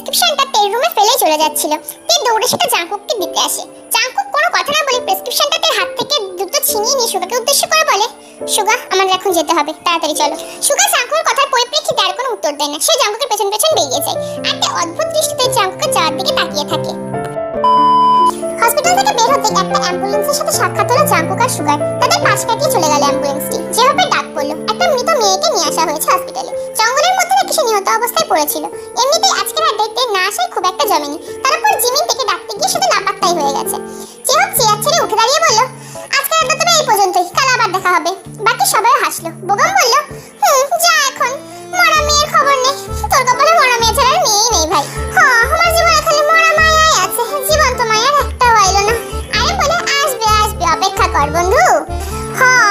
প্রেসক্রিপশনটা তের রুমে ফেলে চলে যাচ্ছিল। তে দৌড়ে সেটা জাঙ্কুককে দিতে আসে। জাঙ্কুক কোনো কথা না বলে প্রেসক্রিপশনটা তের হাত থেকে দ্রুত ছিনিয়ে নিয়ে সুগাকে উদ্দেশ্য করে বলে, সুগা, আমাদের এখন যেতে হবে। তাড়াতাড়ি চলো। সুগা জাঙ্কুকের কথার পরিপ্রেক্ষিতে আর কোনো উত্তর দেয় না। সে জাঙ্কুকের পেছন পেছন বেরিয়ে যায়। আর তে অদ্ভুত দৃষ্টিতে জাঙ্কুকের যাওয়ার দিকে তাকিয়ে থাকে। হসপিটাল থেকে বের হতে একটা অ্যাম্বুলেন্সের সাথে সাক্ষাৎ হলো জাঙ্কুক আর সুগার। তাদের পাশ কাটিয়ে চলে গেল অ্যাম্বুলেন্সটি। যেভাবে একটা মৃত মেয়েকে নিয়ে আসা হয়েছে হসপিটালে জঙ্গলের মধ্যে নাকি সে নিহত অবস্থায় পড়েছিল। এমনিতেই আজকের আড্ডাতে না আসায় খুব একটা জমেনি। তারপর জিমিন থেকে ডাকতে গিয়ে শুধু লাপাত্তাই হয়ে গেছে। চেহক চেয়ার ছেড়ে উঠে দাঁড়িয়ে বলল, আজকের আড্ডা তবে এই পর্যন্তই, কাল আবার দেখা হবে। বাকি সবাই হাসলো। বোগাম বলল, হুম, যা এখন। মরা মেয়ের খবর নেই তোর কপালে মরা মেয়ে ছাড়া আর মেয়েই নেই ভাই। হ্যাঁ আমার জীবনে খালি মরা মায়াই আছে। জীবন্ত মায়ার একটাও আইলো না। আরে বলে, আসবে আসবে, অপেক্ষা কর বন্ধু। হ্যাঁ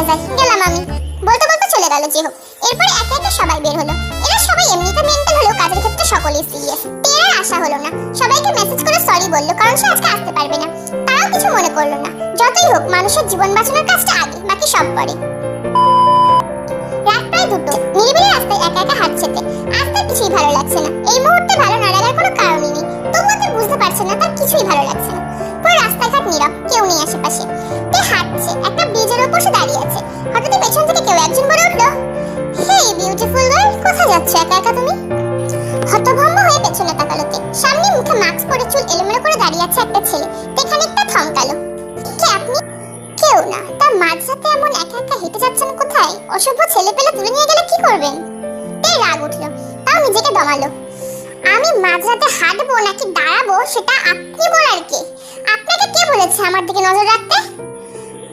না যাই, গেলাম আমি। বলতে বলতে চলে গেল যে হোক। এরপর একে একে সবাই বের হলো। এরা সবাই এমনিতে মেন্টাল হলেও কাজের ক্ষেত্রে সকলেই সিরিয়াস তেরার আশা হলো না। সবাইকে মেসেজ করে সরি বলল, কারণ সে আজকে আসতে পারবে না। তারাও কিছু মনে করল না। যতই হোক, মানুষের জীবন বাঁচানোর কাজটা আগে, বাকি সব পরে। রাত প্রায় দুটো। নিরিবিলি রাস্তায় একা একা হাঁটছেতে অসভ্য ছেলে পেলে তুলে নিয়ে গেলে কি করবেন তে রাগ উঠল। তাও নিজেকে দমালো। আমি মাঝরাতে হাঁটবো নাকি দাঁড়াবো সেটা আপনি বলার কে? আপনাকে কে বলেছে আমার দিকে নজর রাখতে?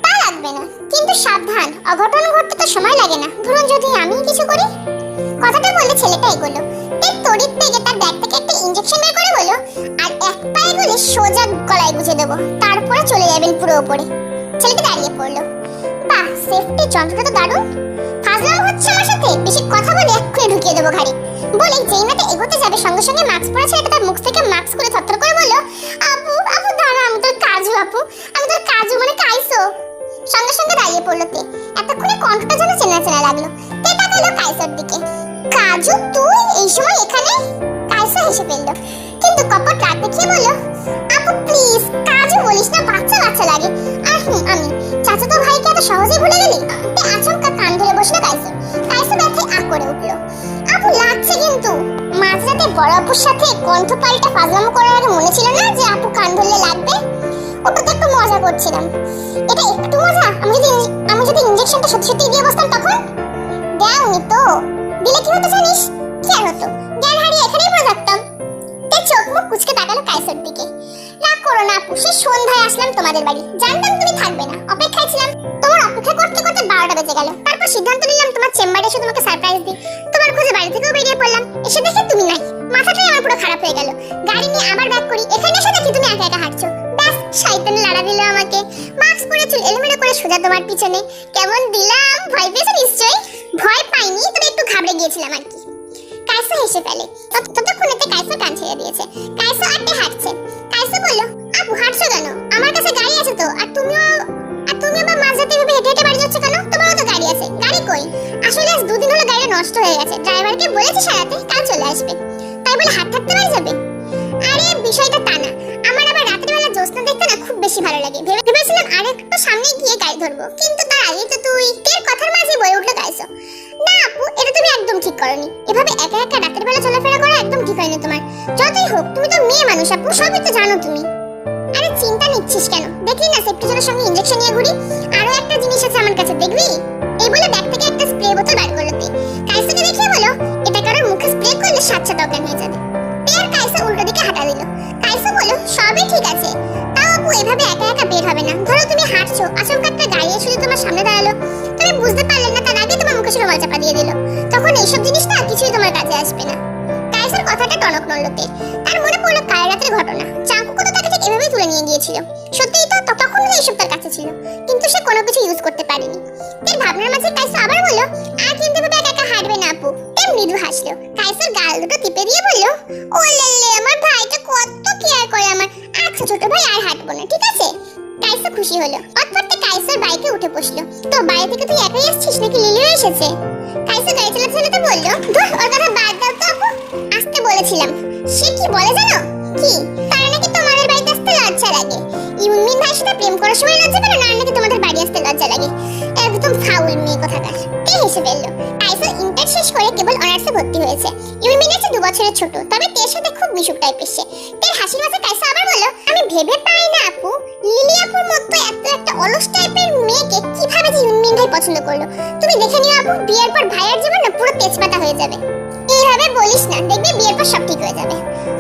তা লাগবে না। কিন্তু সাবধান, অঘটন ঘটতে তো সময় লাগে না। ধরুন যদি আমি কিছু করি? কথাটা বলে ছেলেটা এগোলো। তে তড়িৎ বেগে তার ব্যাগ থেকে একটা ইঞ্জেকশন বের করে বলল, আর এক পায়ে গলে সোজা গলায় গুজে দেবো। তারপরে চলে যাবেন পুরো উপরে ছেলেটা দাঁড়িয়ে পড়ল। বাহ সেফটি যন্ত্রটা তো দারুণ। ফাজলাও হচ্ছে আমার সাথে। বেশি কথা বলে এক্ষুনি ঢুকিয়ে দেবো ঘাড়ি। বলে যেই মাঠে এগোতে যাবে, সঙ্গে সঙ্গে মাস্ক পরা ছেলেটা তার মুখ থেকে ভাইকে এত সহজে ভুলে গেলি? তে আচমকা কান ধরে বসল কাইসো কাইসো ব্যথায় আ করে উঠল। আপু, লাগছে কিন্তু। মাঝরাতে বড় আপুর সাথে কণ্ঠ পাল্টা ফাজলামো করার আগে মনে ছিল না যে আপু কান ধরলে লাগবে? ওটা তো একটু মজা করছিলাম। এটা একটু মজা? আমি যদি আমি যদি ইঞ্জেকশনটা সত্যি সত্যি দিয়ে বসতাম তখন? দেওনি তো। দিলে কি হতো জানিস? কি আর হতো? জ্ঞান হারিয়ে এখানেই পড়ে থাকতাম। তে চোখ মুখ কুচকে তাকালো কাইসার দিকে। রাগ করো না আপু, সে সন্ধ্যায় আসলাম তোমাদের বাড়ি। জানতাম তুমি থাকবে না। বারোটা বেজে গেল। তারপর সিদ্ধান্ত নিলাম তোমার চেম্বারে এসে তোমাকে সারপ্রাইজ দিই। তোমার খোঁজে বাড়ি থেকেও বেরিয়ে পড়লাম। এসে দেখে তুমি নাই। মাথাটাই আমার পুরো খারাপ হয়ে গেল। গাড়ি নিয়ে আবার ব্যাক করি। এখানে এসে দেখি তুমি একা একা হাঁটছো। ব্যাস, শয়তান লাড়া দিল আমাকে। মাস্ক পরে চুল এলোমেলো করে সোজা তোমার পিছনে। কেমন দিলাম? ভয় পেয়েছ নিশ্চয়ই? ভয় পাইনি, তবে একটু ঘাবড়ে গিয়েছিলাম আর কি। কাইসা হেসে ফেলে। তত- ততক্ষণেতে কাইসা টান ছেড়ে দিয়েছে। কাইসা আটে হাঁটছে। কাইসা বলল, আপু, হাঁটছো কেন? আমার কাছে গাড়ি আছে তো। আর তুমিও আর তুমিও বা মাঝরাতে এভাবে হেঁটে হেঁটে বাড়ি যাচ্ছ কেন? তোমারও তো গাড়ি আছে। গাড়ি কই? আসলে আজ দুদিন হলো গাড়িটা নষ্ট হয়ে গেছে। ড্রাইভারকে বলেছি সারাতে কাল চলে আসবে। তাই বলে হাঁটতে হাঁটতে বাড়ি যাবে? আরে, বিষয়টা তা না। আমার আবার রাতের বেলা জ্যোৎস্না দেখতে না খুব বেশি ভালো লাগে। ভেবে ভেবেছিলাম আরেকটু সামনে গিয়ে গাড়ি ধরবো। কিন্তু তার আগে তো তুই তের কথার মাঝে বয়ে উঠল গাইছো। না আপু, এটা তুমি একদম ঠিক করনি। এভাবে একা একা রাতের বেলা চলাফেরা করা একদম ঠিক হয়নি তোমার। যতই হোক, তুমি তো মেয়ে মানুষ আপু, সবই তো জানো তুমি। আরে চিন্তা নিচ্ছিস কেন? দেখলি না সেফটিজনের সঙ্গে ইঞ্জেকশন নিয়ে ঘুরি? আরও একটা জিনিস আছে আমার কাছে, দেখবি? এই বলে ব্যাগ থেকে একটা স্প্রে বোতল বার করল তে কাইসাকে দেখিয়ে বলো, এটা কারোর মুখে স্প্রে করলে সাত অজ্ঞান হয়ে যাবে। তে আর কাইসা উল্টো দিকে হাঁটা দিল। কাইসা বলো, সবই ঠিক আছে। তাও আপু এভাবে একা একা বের হবে না। ধরো তুমি হাঁটছো, আচমকা একটা গাড়ি এসে তোমার সামনে দাঁড়াল তুমি বুঝতে পারলে না, তার আগে তোমার মুখে রুমাল চাপা দিয়ে দিল। তখন এইসব জিনিস না কিছুই তোমার কাছে আসবে না। কাইসার কথাটা টনক নড়লো তে। তার মনে পড়ল কাল রাতের ঘটনা। নিয়ে গিয়েছিল। সত্যিই তো তখন এইসব তার কাছে ছিল, কিন্তু সে কোনো কিছু ইউজ করতে পারেনি। তাই ভাবনার মাঝে কাইসা আবার বলল, আর কিন্তু এভাবে একা একা হাঁটবে না আপু। তে মৃদু হাসলো। কাইসার গাল দুটো টিপে দিয়ে বলল ও লেলে আমার ভাইটা কত কেয়ার করে আমার। আচ্ছা ছোট ভাই আর হাঁটবো না, ঠিক আছে? কাইসা খুশি হলো। অতপরতে কাইসার বাইকে উঠে বসল। তো, বাড়ি থেকে তুই একাই আসছিস নাকি লিলিও এসেছে? কাইসা গাড়ি চালাতে চালাতে বলল, ধুর, ওর কথা বাদ দাও তো আপু। আসতে বলেছিলাম। সে কি বলে জানো? কি? লজ্জা লাগে। ইউনমিন ভাইয়ের সাথে প্রেম করার সময় লজ্জা পেল না? নাকি তোমাদের বাড়ি আসতে লজ্জা লাগে? একদম ফাউল মেয়ে কোথাকার কে হেসে ফেলল? আইসা ইন্টার শেষ করে কেবল অনার্সে ভর্তি হয়েছে। ইউনমিন আছে দু বছরের ছোট, তবে তের সাথে খুব মিশুক টাইপের সে। তের হাসির মাঝে কাইসা আবার বলল, আমি ভেবে পাই না আপু লিলি আপুর মতো এত একটা অলস টাইপের মেয়েকে কীভাবে যে ইউনমিন ভাই পছন্দ করল? তুমি দেখে নিও আপু, বিয়ের পর ভাইয়ের জীবন না পুরো তেজপাতা হয়ে যাবে। এইভাবে বলিস না, দেখবি বিয়ের পর সব ঠিক হয়ে যাবে।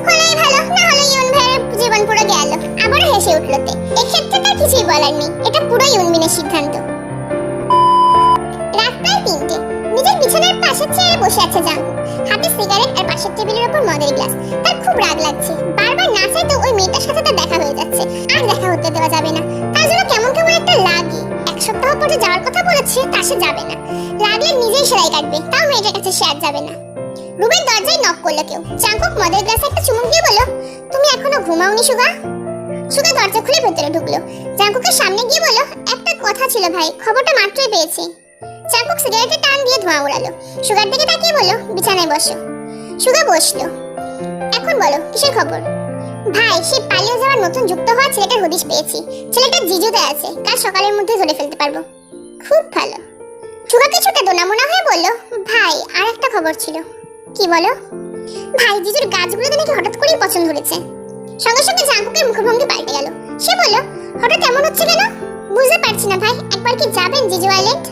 হলেই ভালো, না হলে ইউন ভাইয়ের জীবন পুরো গেল, আবারও হেসে উঠল তে। এক্ষেত্রে তার কিছুই বলার নেই, এটা পুরো ইউনমিনের সিদ্ধান্ত। রাত প্রায় তিনটে। নিজের বিছানার পাশের চেয়ারে বসে আছে জাঙ্কু। হাতে সিগারেট আর পাশের টেবিলের উপর মদের গ্লাস। তার খুব রাগ লাগছে। বারবার না চাইতেও ওই মেয়েটার সাথে তার দেখা হয়ে যাচ্ছে। আর দেখা হতে দেওয়া যাবে না। তার জন্য কেমন কেমন একটা লাগে। এক সপ্তাহ পরে যাওয়ার কথা বলেছে, তা সে যাবে না। লাগলে নিজেই সেলাই কাটবে, তাও মেয়েটার কাছে সে আর যাবে না। রুমের দরজায় নক করল কেউ। চাঙ্কক মদের গ্লাসে একটা চুমুক দিয়ে বলল এখনও ঘুমাওনি সুগা সুগা দরজা খুলে ভেতরে ঢুকলো। চাঙ্কুকের সামনে গিয়ে বলল, একটা কথা ছিল ভাই, খবরটা মাত্রই পেয়েছি। চাঙ্কুক সিগারেটে টান দিয়ে ধোঁয়া উড়ালো। সুগার দিকে তাকিয়ে বলল, বিছানায় বসো। সুগা বসল। এখন বলো, কিসের খবর? ভাই সে পালিয়ে যাওয়ার নতুন যুক্ত হওয়া ছেলেটার হদিশ পেয়েছি। ছেলেটা জিজুতে আছে, কাল সকালের মধ্যে ধরে ফেলতে পারব। খুব ভালো। সুগা কিছুটা দোনামোনা হয়ে বলল, ভাই, আর একটা খবর ছিল। কি বলো? ভাই, জিজুর গাছগুলোতে নাকি হঠাৎ করেই পছন্দ ধরেছে। সঙ্গে সঙ্গে জাঙ্কুকের মুখভঙ্গি পাল্টে গেল। সে বলল, হঠাৎ এমন হচ্ছে কেন? বুঝতে পারছি না ভাই, একবার কি যাবেন জিজু আইল্যান্ড?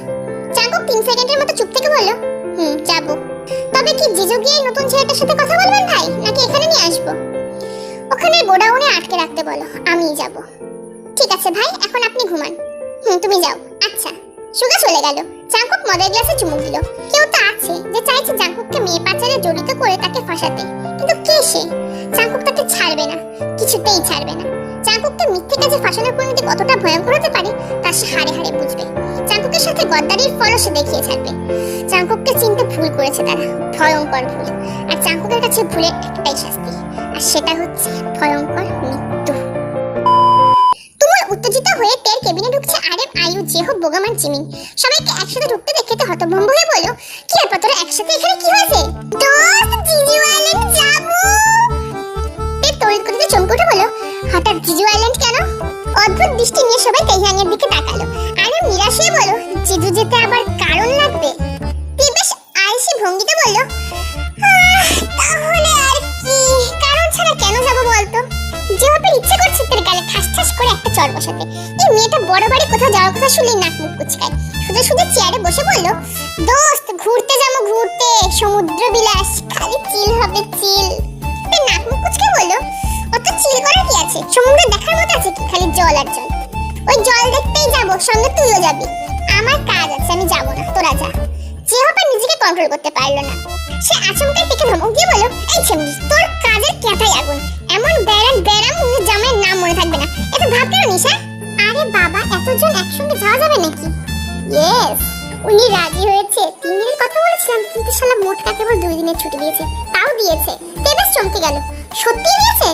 জাঙ্কুক তিন সেকেন্ডের মতো চুপ থেকে বলল, হুম, যাব। তবে কি জিজু গিয়ে নতুন ছেলেটার সাথে কথা বলবেন ভাই, নাকি এখানে নিয়ে আসব? ওখানে গোডাউনে আটকে রাখতে বলো আমিই যাব। ঠিক আছে ভাই, এখন আপনি ঘুমান। হুম, তুমি যাও। আচ্ছা। সুগা চলে গেল। জাঙ্কুক মদের গ্লাসে চুমুক দিল। কেউ তো আছে যে চাইছে জাঙ্কুককে মেয়ে পাচারে জড়িত করে তাকে ফাঁসাতে। কিন্তু কে সে? জাঙ্কুক তাকে ছাড়বে না, কিছুতেই ছাড়বে না। জাঙ্কুককে মিথ্যে কাজে ফাঁসানোর পরিণতি কতটা ভয়ঙ্কর হতে পারে, তা সে হারে হারে বুঝবে। জাঙ্কুকের সাথে গদ্দারির ফলও সে দেখিয়ে ছাড়বে। জাঙ্কুককে চিনতে ভুল করেছে তারা, ভয়ঙ্কর ভুল। আর জাঙ্কুকের কাছে ভুলের একটাই শাস্তি, আর সেটা হচ্ছে ভয়ঙ্কর মৃত্যু। তুমুল উত্তেজিত হয়ে তের কেবিনে ঢুকছে আরেম আয়ু জেহ বোগামান জিমিন। সবাইকে একসাথে ঢুকতে দেখে তো হতভম্ব হয়ে বলল, কি ব্যাপার, তোরা একসাথে এখানে কি হয়েছে? দোস্ত জিজু উঠে বলল হঠাৎ জিজু আইল্যান্ড কেন? অদ্ভুত দৃষ্টি নিয়ে সবাই তেহিয়াংয়ের দিকে তাকালো। আরে হয়ে বলল জিজু যেতে আবার কারণ লাগবে? তে বেশ আলসি ভঙ্গিতে বলল তাহলে আর কি? কারণ ছাড়া কেন যাব বলতো? যেভাবে ইচ্ছে করছে তোর গালে ঠাস ঠাস করে একটা চর বসাতে। এই মেয়েটা বড় বাড়ি কোথাও যাওয়ার কথা শুনলে নাক মুখ কুচকায়। শুধু শুধু চেয়ারে বসে বলল, দোস্ত, ঘুরতে যাব, ঘুরতে। সমুদ্র বিলাস খালি চিল হবে, চিল। আছে, সমুদ্র দেখার মতো আছে কি? খালি জল আর জল। ওই জল দেখতেই যাব, সঙ্গে তুইও যাবি। আমার কাজ আছে, আমি যাব না, তোরা যা। চেহাপা নিজেকে কন্ট্রোল করতে পারল না। সে আচমকা দিকে ধমক দিয়ে বলল, এই ছেমনি তোর কাজের ক্যাথাই আগুন? এমন ব্যারাম উনি জামাইয়ের নাম মনে থাকবে না। এত ভাব কেন নিশা আরে বাবা, এতজন একসঙ্গে যাওয়া যাবে নাকি? ইয়েস উনি রাজি হয়েছে। তিন দিনের কথা বলেছিলাম, কিন্তু শালা মোটকা কেবল দুই দিনের ছুটি দিয়েছে? তাও দিয়েছে। তেবেশ চমকে গেল। সত্যি দিয়েছে?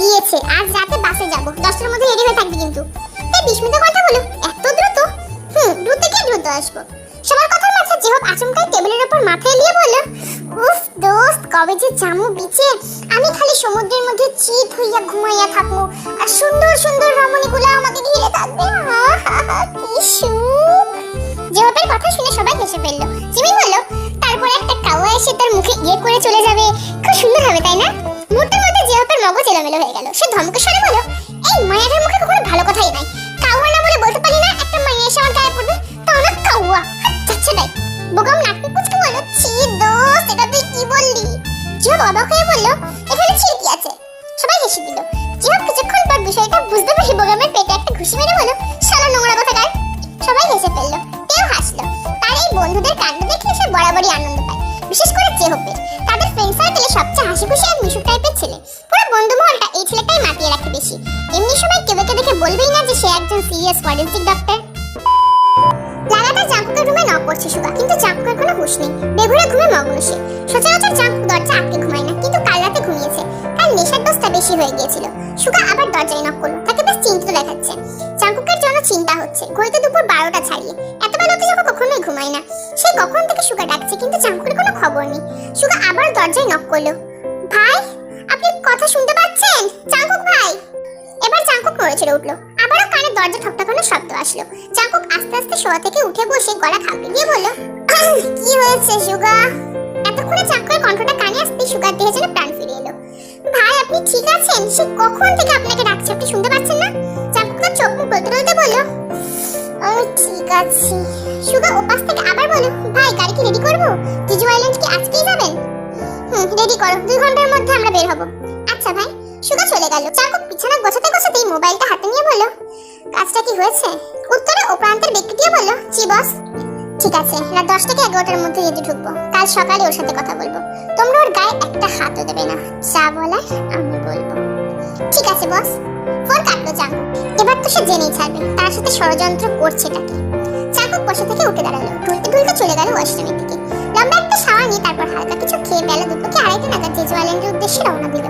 দিয়েছে। আজ রাতে বাসে যাব। দশটার মধ্যে রেডি হয়ে থাকবি কিন্তু। তে বিস্মিত কথা বলো এত দ্রুত? হুম, দ্রুত কি দ্রুত আসব? সবার কথার মাঝে যেহব আচমকাই টেবিলের উপর মাথা এলিয়ে বলল, উফ দোস্ত, কবে যে জামু বিচে আমি খালি সমুদ্রের মধ্যে চিত হইয়া ঘুমাইয়া থাকব। আর সুন্দর সুন্দর রমণীগুলো আমাকে ঘিরে থাকবে। কি সুখ! জেহবের কথা শুনে সবাই হেসে ফেলল। জিমি বলল, তারপরে একটা কাওয়া এসে তার মুখে ইয়ে করে চলে যাবে। খুব সুন্দর হবে এলোমেলো হয়ে গেল। সে ধমকেশ্বরে বলল, এই মায়াটার মুখে কখনো ভালো কথাই নাই। কাওয়া না বলে বলতে পারি না, একটা মাইয়া এসে আমার গায়ে পড়বে তাও না কাওয়া যাচ্ছে তাই বোগাম নাক কুচকে বলল, ছি দোস্ত, এটা তুই কি বললি? জিহব অবাক হয়ে বলল, এখানে ছি কি আছে? সবাই হেসে দিল। জিহব কিছুক্ষণ পর বিষয়টা বুঝতে পেরে বোগামের পেটে একটা ঘুষি মেরে বলল, শালা নোংরা কথা গায় সবাই হেসে ফেলল, কেউ হাসলো। তার এই বন্ধুদের কাণ্ড দেখে সে বরাবরই আনন্দ পায়, বিশেষ করে চেহপে তাদের ফ্রেন্ড সার্কেলে সবচেয়ে হাসি খুশি আর মিশুক টাইপের ছেলে। বন্ধু মহলটা এই ছেলেটাই মাতিয়ে রাখে বেশি। এমনি সময় কেউ একে দেখে বলবেই না যে সে একজন সিরিয়াস ফরেন্সিক ডক্টর লাগাতার জাঙ্কুকের রুমে নক করছে সুগা, কিন্তু জাঙ্কুকের কোনো হুঁশ নেই। বেঘুরে ঘুমে মগ্ন সে। সচরাচর জাঙ্কুক দরজা আটকে ঘুমায় না, কিন্তু কাল রাতে ঘুমিয়েছে। তার নেশার দোষটা বেশি হয়ে গিয়েছিল। সুগা আবার দরজায় নক করল, তাকে বেশ চিন্তিত দেখাচ্ছে। জাঙ্কুকের জন্য চিন্তা হচ্ছে, ঘড়িতে দুপুর বারোটা ছাড়িয়ে। এত বেলাতে যখন কখনোই ঘুমায় না। সে কখন থেকে সুগা ডাকছে, কিন্তু জাঙ্কুকের কোনো খবর নেই। সুগা আবার দরজায় নক করল। ভাই আপনি কথা শুনতে পাচ্ছেন? চাঙ্কুক ভাই। এবার চাঙ্কুক নড়ে চড়ে উঠল। আবারও কানে দরজা ঠকঠাকানোর শব্দ আসলো। চাঙ্কুক আস্তে আস্তে শোয়া থেকে উঠে বসে গলা খাপড়ে দিয়ে বলল, কি হয়েছে সুগা? এতক্ষণে চাঙ্কুকের কণ্ঠটা কানে আসতে সুগার দেহে যেন প্রাণ ফিরে এলো। ভাই, আপনি ঠিক আছেন? সে কখন থেকে আপনাকে ডাকছে? আপনি শুনতে পাচ্ছেন না? চাঙ্কুক তার চোখ মুখ বলতে বলতে বলল আমি ঠিক আছি। সুগা ওপাশ থেকে আবার বলো ভাই, গাড়ি কি রেডি করব? জিজু আইল্যান্ড কি আজকেই যাবেন? হুম রেডি করো। দুই আমরা বের হব। আচ্ছা ভাই সুগা চলে গেল। চাকুক বিছানা গোছাতে গোছাতেই মোবাইলটা হাতে নিয়ে বলল, কাজটা কি হয়েছে? উত্তরে ও প্রান্তের ব্যক্তিটিও বলল, জি, বস। ঠিক আছে, রাত দশ থেকে এগারোটার মধ্যে যেতে ঢুকবো। কাল সকালে ওর সাথে কথা বলব। তোমরা ওর গায়ে একটা হাতও দেবে না। যা বলার আমি বলব। ঠিক আছে, বস। ফোন কাটলো চাকুক এবার তো সে জেনেই ছাড়বে। তার সাথে ষড়যন্ত্র করছেটা কি? চাকুক বসে থেকে উঠে দাঁড়াল। ঢুলতে ঢুলতে চলে গেল ওয়াশরুমের দিকে। লম্বা একটা শাওয়ার নিয়ে তারপর হালকা কিছু খেয়ে বেলা দুপুরকে আড়াইটে নাগাদ জেজু আইল্যান্ডের উদ্দেশ্যে রওনা দিল।